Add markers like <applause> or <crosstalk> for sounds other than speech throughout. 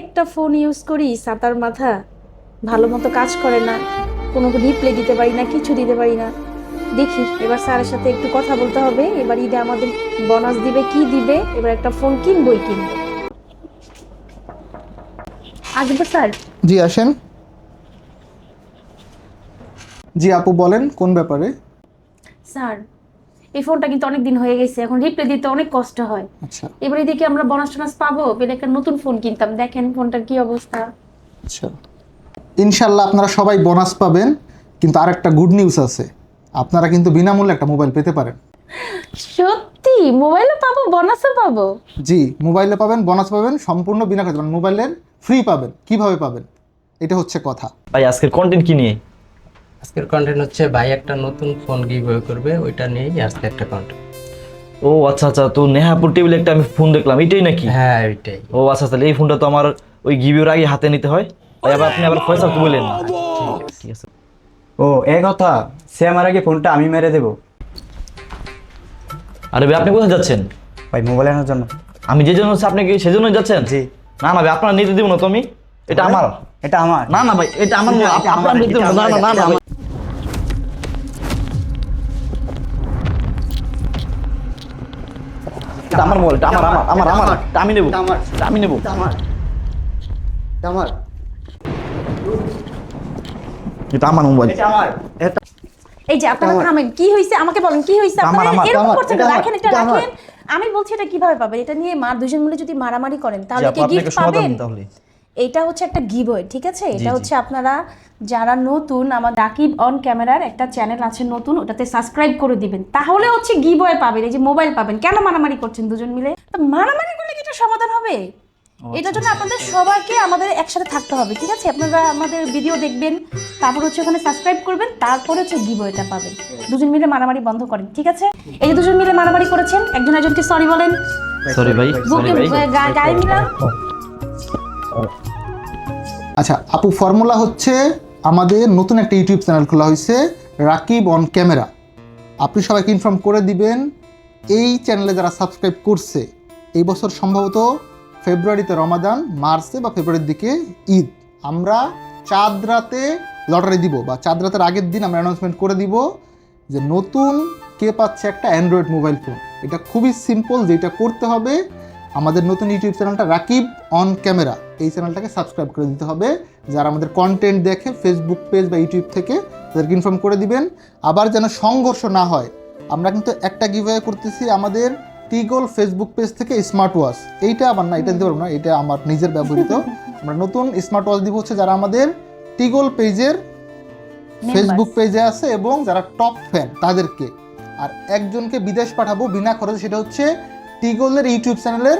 একটা phone use করি সাতার মাথা ভালো মতো কাজ করে না। কোনো রিপ্লে দিতে পারি না কিছু দিতে পারি না। দেখি এবার স্যারের সাথে একটু কথা বলতে হবে। এবার ঈদে আমাদের বোনাস দিবে কি দিবে? এবার একটা ফোন কিনবই কিনবো। আসবে স্যার? জি আসেন। জি আপু বলেন কোন ব্যাপারে? স্যার এই ফোনটা কিন্তু অনেক দিন হয়ে গেছে এখন রিপ্লে দিতে অনেক কষ্ট হয়। আচ্ছা। এবার এদিকে আমরা বোনাস টোনাস পাবো পেলে একটা নতুন ফোন কিনতাম। দেখেন ফোনটার কি অবস্থা। আচ্ছা। ইনশাল্লাহ আপনারা সবাই বোনাস পাবেন কিন্তু আরেকটা গুড নিউজ আছে। আপনারা কিন্তু বিনামূল্যে একটা মোবাইল পেতে পারেন। সত্যি? মোবাইলে পাবো বোনাসও পাবো? জি মোবাইলে পাবেন বোনাস পাবেন সম্পূর্ণ বিনা খরচে। মানে মোবাইলের ফ্রি পাবেন। কীভাবে পাবেন? এটা হচ্ছে কথা। ভাই আজকের কন্টেন্ট কি নিয়ে? আজকের কন্টেন্ট হচ্ছে ভাই একটা নতুন ফোন গিভওয়ে করবে ওইটা নিয়েই আজকে একটা কন্টেন্ট ও আচ্ছা আচ্ছা তো নেহাপুর টেবিলে একটা আমি ফোন দেখলাম এটাই নাকি? হ্যাঁ ওইটাই ও আচ্ছা তাহলে এই ফোনটা তো আমার ওই গিবিওর আগে হাতে নিতে হয়। তাই আবার আপনি আবার পয়সা তো বললেন ঠিক আছে ও এ কথা সে আমার আগে ফোনটা আমি মেরে দেবো। আরে ভাই আপনি কোথায় যাচ্ছেন? ভাই মোবাইল আনার জন্য। আমি যে জন্য হচ্ছে আপনি কি সেজন্য যাচ্ছেন? জি। না না ভাই আপনার নিতে দিব না তো আমি। এটা আমার। এটা আমার। না না ভাই এটা আমার আপ- আপনার নিতে দিব না। না না না এটা আমার মোবাইল আমার আমার আমার আমার আমি নেব আমি নেব। আমার এটা আমার। এটা আমার মোবাইল এটা এই যে আপনারা থামেন কি হয়েছে? আমাকে বলেন কি হয়েছে? আমার, আপনারা এরকম করছেন রাখেন এটা এটা রাখেন। আমি বলছি এটা কীভাবে পাবেন? এটা নিয়ে মার দুজন মিলে যদি মারামারি করেন তাহলে কি গিফট পাবেন? তাহলে। এটা হচ্ছে একটা গিভওয়ে ঠিক আছে? এটা হচ্ছে আপনারা যারা নতুন আমার রাকিব অন ক্যামেরার একটা চ্যানেল আছে নতুন ওটাতে সাবস্ক্রাইব করে দিবেন। তাহলে হচ্ছে গিভওয়ে পাবেন এই যে মোবাইল পাবেন। কেন মারামারি করছেন দুজন মিলে? তো মারামারি করলে কি এটা সমাধান হবে? এটার জন্য আপনাদের সবাইকে আমাদের একসাথে থাকতে হবে ঠিক আছে? আপনারা আমাদের ভিডিও দেখবেন তারপর হচ্ছে ওখানে সাবস্ক্রাইব করবেন তারপরে হচ্ছে গিভওয়েটা পাবেন। দুজন মিলে মারামারি বন্ধ করেন ঠিক আছে? এই যে দুজন মিলে মারামারি করেছেন একজন একজনকে সরি বলেন। সরি ভাই সরি ভাই। গা- গায়ে মিলান আচ্ছা আপু ফর্মুলা হচ্ছে আমাদের নতুন একটা ইউটিউব চ্যানেল খোলা হয়েছে, রাকিব অন ক্যামেরা আপনি সবাইকে ইনফর্ম করে দিবেন, এই চ্যানেলে যারা সাবস্ক্রাইব করছে, এই বছর সম্ভবত ফেব্রুয়ারিতে রমাদান, মার্চে বা ফেব্রুয়ারির দিকে ঈদ। আমরা চাঁদ রাতে লটারি দিব বা চাঁদ রাতের আগের দিন আমরা অ্যানাউন্সমেন্ট করে দিব যে নতুন কে পাচ্ছে একটা অ্যান্ড্রয়েড মোবাইল ফোন এটা খুবই সিম্পল যেটা করতে হবে। আমাদের নতুন ইউটিউব চ্যানেলটা রাকিব অন ক্যামেরা এই চ্যানেলটাকে সাবস্ক্রাইব করে দিতে হবে। যারা আমাদের কন্টেন্ট দেখে ফেসবুক পেজ বা ইউটিউব থেকে তাদেরকে ইনফর্ম করে দিবেন। আবার যেন সংঘর্ষ না হয় আমরা কিন্তু একটা গিভওয়ে করতেছি আমাদের টিগল ফেসবুক পেজ থেকে স্মার্ট ওয়াচ এইটা আমার না এটা দিতে পারব না এটা আমার নিজের ব্যবহৃত। <laughs> আমরা নতুন স্মার্ট ওয়াচ দিব হচ্ছে যারা আমাদের টিগল পেজের ফেসবুক পেজে আছে এবং যারা টপ ফ্যান তাদেরকে। আর একজনকে বিদেশ পাঠাবো বিনা খরচে সেটা হচ্ছে টিগলের ইউটিউব চ্যানেলের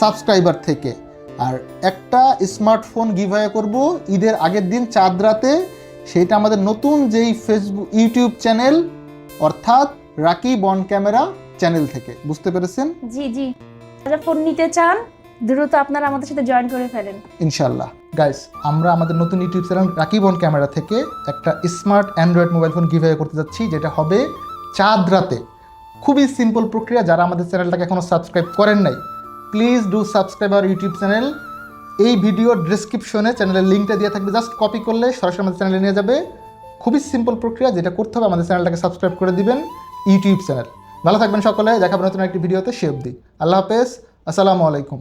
সাবস্ক্রাইবার থেকে। আর একটা স্মার্টফোন গিভওয়ে করব ঈদের আগের দিন চাঁদ রাতে। সেটা আমাদের নতুন যেই ফেসবুক ইউটিউব চ্যানেল অর্থাৎ রাকি বন ক্যামেরা চ্যানেল থেকে। বুঝতে পেরেছেন? জি জি। যারা ফোন নিতে চান দ্রুত আপনারা আমাদের সাথে জয়েন করে ফেলেন। ইনশাল্লাহ গাইস আমরা আমাদের নতুন YouTube channel Rakib on camera থেকে একটা smart Android mobile phone giveaway করতে যাচ্ছি যেটা হবে চাঁদ রাতে। খুবই সিম্পল প্রক্রিয়া যারা আমাদের চ্যানেলটাকে এখনও সাবস্ক্রাইব করেন নাই please do subscribe our YouTube channel এই ভিডিও ডিসক্রিপশনে চ্যানেলের লিঙ্কটা দিয়ে থাকবে। জাস্ট কপি করলে সরাসরি আমাদের চ্যানেলে নিয়ে যাবে। খুবই সিম্পল প্রক্রিয়া যেটা করতে হবে, আমাদের চ্যানেলটাকে সাবস্ক্রাইব করে দিবেন। ইউটিউব চ্যানেল ভালো থাকবেন সকলে। দেখাবেন নতুন একটি ভিডিওতে সে অবধি। আল্লাহ হাফেজ। আসসালামু আলাইকুম।